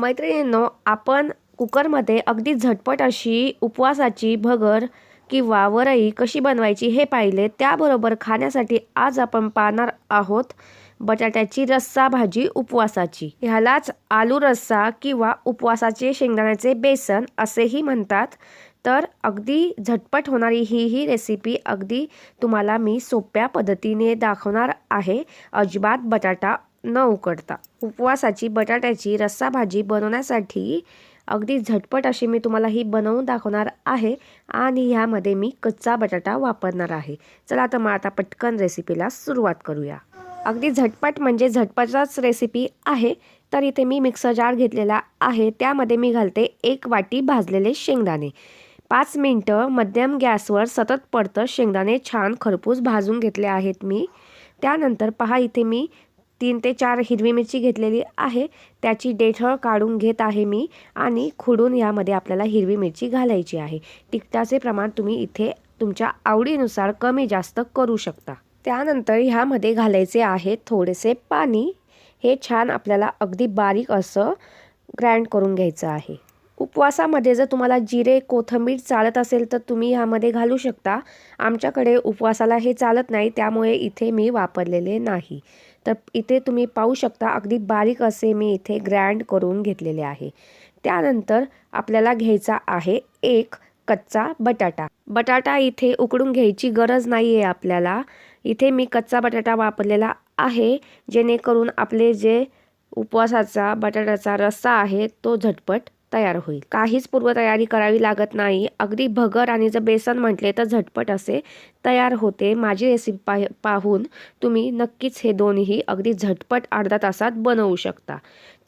मैत्रिणींनो आपण कुकरमध्ये अगदी झटपट अशी उपवासाची भगर किंवा वरई कशी बनवायची हे पाहिले. त्याबरोबर खाण्यासाठी आज आपण पाहणार आहोत बटाट्याची रस्सा भाजी उपवासाची. ह्यालाच आलू रस्सा किंवा उपवासाचे शेंगदाण्याचे बेसन असेही म्हणतात. तर अगदी झटपट होणारी ही ही रेसिपी अगदी तुम्हाला मी सोप्या पद्धतीने दाखवणार आहे. अजिबात बटाटा न उकडता. उपवासाची बटाट्याची रस्सा भाजी बनवण्यासाठी अगदी झटपट अशी मी तुम्हाला ही बनवून दाखवणार आहे आणि ह्यामध्ये मी कच्चा बटाटा वापरणार आहे. चला तर मग आता पटकन रेसिपीला सुरुवात करूया. अगदी झटपट म्हणजे झटपटच रेसिपी आहे तर इथे मी मिक्सर जार घेतलेला आहे. त्यामध्ये मी घालते एक वाटी भाजलेले शेंगदाणे. पाच मिनटं मध्यम गॅसवर सतत पडतं शेंगदाणे छान खरपूस भाजून घेतले आहेत मी. त्यानंतर पहा इथे मी तीन ते चार हिरवी मिरची घेतलेली आहे. त्याची देठळ काढून घेत आहे मी आणि खुडून यामध्ये आपल्याला हिरवी मिरची घालायची आहे. तिखटाचे प्रमाण तुम्ही इथे तुमच्या आवडीनुसार कमी जास्त करू शकता. त्यानंतर ह्यामध्ये घालायचे आहे थोडेसे पाणी. हे छान आपल्याला अगदी बारीक असं ग्राइंड करून घ्यायचं आहे. उपवासामध्ये जर तुम्हाला जिरे कोथंबीर चालत असेल तर तुम्ही ह्यामध्ये घालू शकता. आमच्याकडे उपवासाला हे चालत नाही त्यामुळे इथे मी वापरलेले नाही. तर इथे तुम्ही पाहू शकता अगदी बारीक असे मी इथे ग्रँड करून घेतलेले आहे. त्यानंतर आपल्याला घ्यायचा आहे एक कच्चा बटाटा. बटाटा इथे उकडून घ्यायची गरज नाही आहे आपल्याला. इथे मी कच्चा बटाटा वापरलेला आहे जेणेकरून आपले जे उपवासाचा बटाट्याचा रस्सा आहे तो झटपट तयार होईल. काहीच पूर्वतयारी करावी लागत नाही. अगदी भगर आणि जर बेसन म्हटले तर झटपट असे तयार होते. माझी रेसिपी पा पाहून तुम्ही नक्कीच हे दोन्ही अगदी झटपट अर्धा तासात बनवू शकता.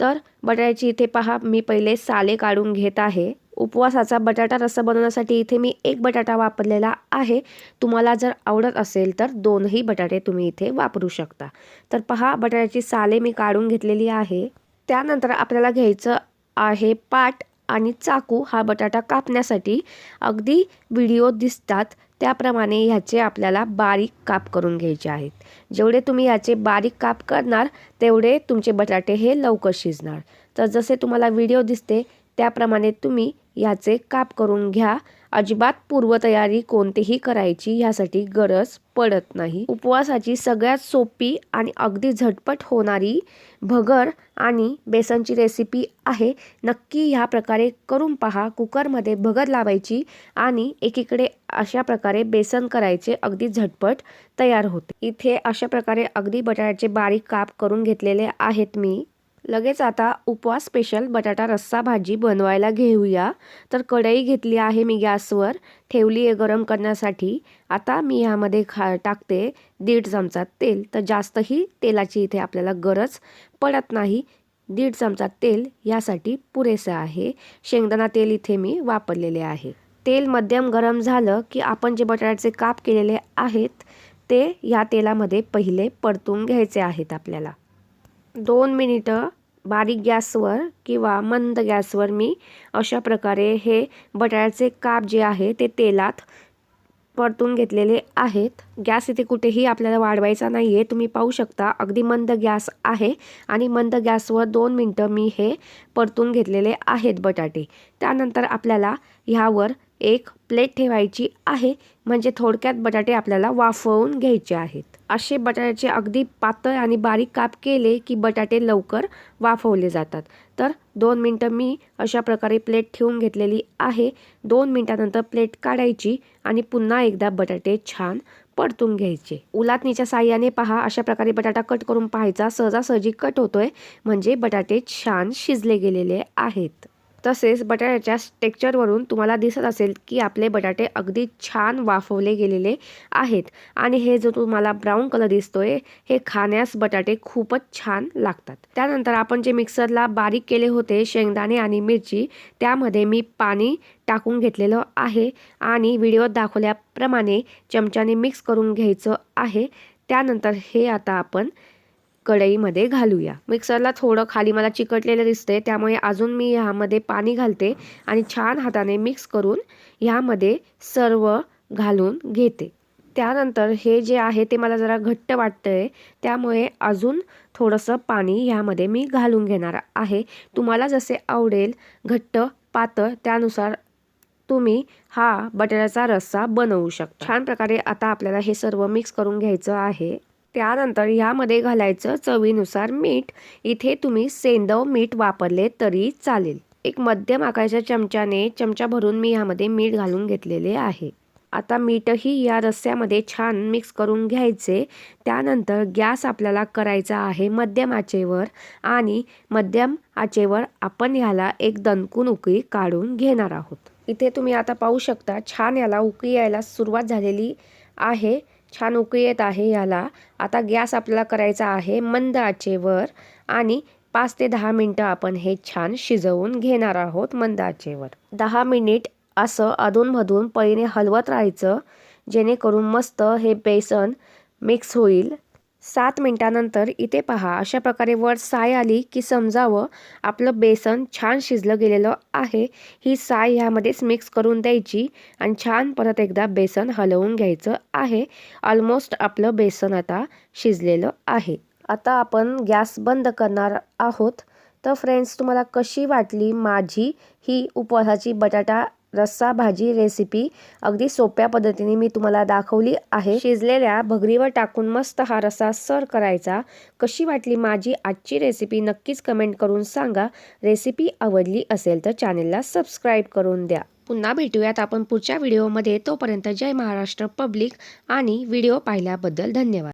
तर बटाट्याची इथे पहा मी पहिले साले काढून घेत आहे. उपवासाचा बटाटा रस्सा बनवण्यासाठी इथे मी एक बटाटा वापरलेला आहे. तुम्हाला जर आवडत असेल तर दोनही बटाटे तुम्ही इथे वापरू शकता. तर पहा बटाट्याची साले मी काढून घेतलेली आहे. त्यानंतर आपल्याला घ्यायचं आहे. पाट आणि चाकू हा बटाटा कापण्यासाठी अगदी व्हिडिओ दिसतात. त्याप्रमाणे ह्याचे आपल्याला बारीक काप करून घ्यायचे आहेत. जेवढे तुम्ही ह्याचे बारीक काप करणार तेवढे तुमचे बटाटे हे लवकर शिजणार. तर जसे तुम्हाला व्हिडिओ दिसते त्याप्रमाणे तुम्ही याचे काप करून घ्या. अजिबात पूर्वतयारी कोणतीही करायची ह्यासाठी गरज पडत नाही. उपवासाची सगळ्यात सोपी आणि अगदी झटपट होणारी भगर आणि बेसनची रेसिपी आहे. नक्की ह्या प्रकारे करून पहा. कुकरमध्ये भगर लावायची आणि एकीकडे अशा प्रकारे बेसन करायचे अगदी झटपट तयार होते. इथे अशा प्रकारे अगदी बटाट्याचे बारीक काप करून घेतलेले आहेत मी. लगेच आता उपवास स्पेशल बटाटा रस्सा भाजी बनवायला घेऊया. तर कढई घेतली आहे मी गॅसवर ठेवली आहे गरम करण्यासाठी. आता मी ह्यामध्ये खा टाकते दीड चमचा तेल. तर जास्तही तेलाची इथे आपल्याला गरज पडत नाही. दीड चमचा तेल यासाठी पुरेसं आहे. शेंगदाणा तेल इथे मी वापरलेले आहे. तेल मध्यम गरम झालं की आपण जे बटाट्याचे काप केलेले आहेत ते या तेलामध्ये पहिले परतून घ्यायचे आहेत आपल्याला. दोन मिनिटं बारीक गॅसवर किंवा मंद गॅसवर मी अशा प्रकारे हे बटाट्याचे काप जे आहे ते तेलात परतून घेतलेले आहेत. गॅस इथे कुठेही आपल्याला वाढवायचा नाही आहे तुम्ही पाहू शकता अगदी मंद गॅस आहे आणि मंद गॅसवर दोन मिनटं मी हे परतून घेतलेले आहेत बटाटे. त्यानंतर आपल्याला ह्यावर एक प्लेट ठेवायची आहे. म्हणजे थोडक्यात बटाटे आपल्याला वाफवून घ्यायचे आहेत. असे बटाट्याचे अगदी पातळ आणि बारीक काप केले की बटाटे लवकर वाफवले जातात. तर दोन मिनटं मी अशा प्रकारे प्लेट ठेवून घेतलेली आहे. दोन मिनटानंतर प्लेट काढायची आणि पुन्हा एकदा बटाटे छान परतून घ्यायचे. उलाटणीच्या साह्याने पहा अशा प्रकारे बटाटा कट करून पाहायचा. सहजासहजी कट होतोय. म्हणजे बटाटे छान शिजले गेलेले आहेत. तसेच बटाट्याच्या टेक्चरवरून तुम्हाला दिसत असेल की आपले बटाटे अगदी छान वाफवले गेलेले आहेत. आणि हे जो तुम्हाला ब्राऊन कलर दिसतोय हे खाण्यास बटाटे खूपच छान लागतात. त्यानंतर आपण जे मिक्सरला बारीक केले होते शेंगदाणे आणि मिरची त्यामध्ये मी पाणी टाकून घेतलेलं आहे. आणि व्हिडिओत दाखवल्याप्रमाणे चमच्याने मिक्स करून घ्यायचं आहे. त्यानंतर हे आता आपण कढईमध्ये घालूया. मिक्सरला थोडं खाली मला चिकटलेलं दिसतंय त्यामुळे अजून मी ह्यामध्ये पाणी घालते आणि छान हाताने मिक्स करून ह्यामध्ये सर्व घालून घेते. त्यानंतर हे जे आहे ते मला जरा घट्ट वाटतं आहे त्यामुळे अजून थोडंसं पाणी ह्यामध्ये मी घालून घेणार आहे. तुम्हाला जसे आवडेल घट्ट पातळ त्यानुसार तुम्ही हा बटाट्याचा रस्सा बनवू शकता. छान प्रकारे आता आपल्याला हे सर्व मिक्स करून घ्यायचं आहे. त्यानंतर ह्यामध्ये घालायचं चवीनुसार मीठ. इथे तुम्ही सेंदव मीठ वापरले तरी चालेल. एक मध्यम आकाराच्या चमच्याने चमचा भरून मी ह्यामध्ये मीठ घालून घेतलेले आहे. आता मीठही या रस्स्यामध्ये छान मिक्स करून घ्यायचे. त्यानंतर गॅस आपल्याला करायचा आहे मध्यम आचेवर आणि मध्यम आचेवर आपण ह्याला एक दणकून उकळी काढून घेणार आहोत. इथे तुम्ही आता पाहू शकता छान याला उकळी यायला सुरुवात झालेली आहे. छान उकळी येत आहे याला. आता गॅस आपल्याला करायचा आहे मंद आचेवर आणि पाच ते दहा मिनटं आपण हे छान शिजवून घेणार आहोत मंद आचेवर. दहा मिनिट असं अधूनमधून पळीने हलवत राहायचं जेणेकरून मस्त हे बेसन मिक्स होईल. सात मिनटानंतर इथे पहा. अशा प्रकारे वर साय आली की समजावं. आपलं बेसन छान शिजलं गेलेलं आहे. ही साय ह्यामध्येच मिक्स करून द्यायची आणि छान परत एकदा बेसन हलवून घ्यायचं आहे. ऑलमोस्ट आपलं बेसन आता शिजलेलं आहे. आता आपण गॅस बंद करणार आहोत. तर फ्रेंड्स तुम्हाला कशी वाटली माझी ही उपवासाची बटाटा रस्सा भाजी रेसिपी अगदी सोप्या पद्धतीने मी तुम्हाला दाखवली आहे. शिजलेल्या भगरीवर टाकून मस्त हा रस्सा सर करायचा. कशी वाटली माझी आजची रेसिपी नक्कीच कमेंट करून सांगा. रेसिपी आवडली असेल तर चॅनेलला सबस्क्राईब करून द्या. पुन्हा भेटूयात आपण पुढच्या व्हिडिओमध्ये तोपर्यंत जय महाराष्ट्र पब्लिक आणि व्हिडिओ पाहिल्याबद्दल धन्यवाद.